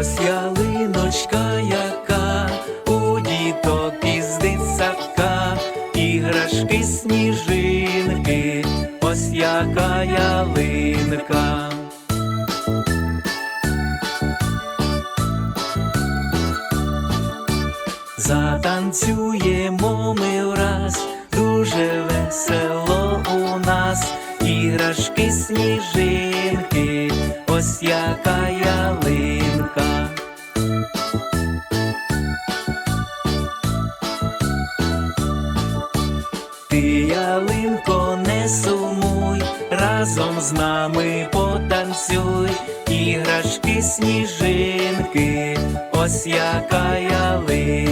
Ось ялиночка яка, у діток із садка, іграшки сніжинки, ось яка ялинка. Затанцюємо ми враз, дуже весело у нас, іграшки сніжинки, ось яка ялинка. Ялинко, не сумуй, разом з нами потанцюй, іграшки, сніжинки, ось яка ялинка.